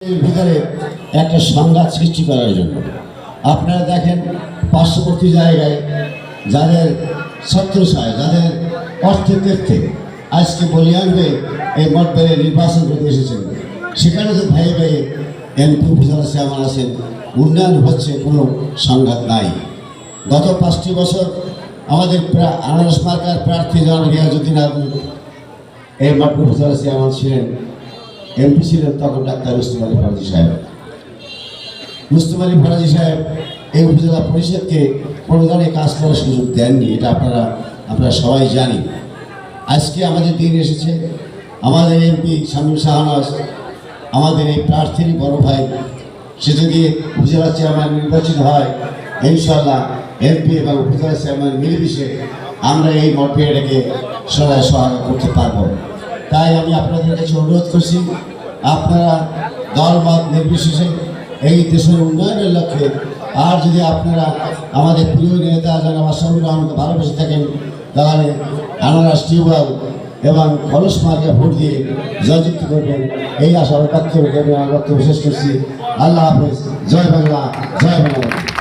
ভিতরে একটা সংঘাত সৃষ্টি করার জন্য। আপনারা দেখেন, পার্শ্ববর্তী জায়গায় যাদের ছত্রছায় যাদের অর্থের ক্ষেত্রে আজকে বলিয়ানবে এই মঠবেলে নির্বাচন করতে এসেছেন। সেখানে তো ভাই ভাই এমপি উপজেলা চেয়ারম্যান আছেন, উন্নয়ন হচ্ছে, কোনো সংঘাত নাই। গত পাঁচটি বছর আমাদের আনারস মার্কার প্রার্থী জন রিয়াজুদ্দিন আবু এই মঠবেল উপজেলা চেয়ারম্যান ছিলেন এমপি ছিলেন তখন ডাক্তার মুস্তফা আলী ফরাজি সাহেব। মুস্তফা আলী ফরাজি সাহেব এই উপজেলা পরিষদকে অনুদানে কাজ করার সুযোগ দেননি, এটা আপনারা আপনারা সবাই জানি আজকে আমাদের দিন এসেছে, আমাদের এমপি শামীম শাহনাজ আমাদের এই প্রার্থীর বড় ভাই, সে যদি উপজেলা চেয়ারম্যান নির্বাচিত হয় ইনশাল্লাহ এমপি এবং উপজেলা চেয়ারম্যান মিলেমিশে আমরা এই সবাই সহায়তা করতে পারব। তাই আমি আপনাদের কাছে অনুরোধ করছি আপনারা দলমত নির্বিশেষে এই দেশের উন্নয়নের লক্ষ্যে আর যদি আপনারা আমাদের প্রিয় নেতা যারা মাসাউর রহমানকে ভালোবেসে থাকেন, তাহলে আনারস, টিউবওয়েল এবং কলস মার্কে ভোট দিয়ে জয়যুক্ত করবেন। এই আশা ব্যক্ত আমি আমার বক্তব্য শেষ করছি। আল্লাহ হাফেজ। জয় বাংলা জয় বাংলা।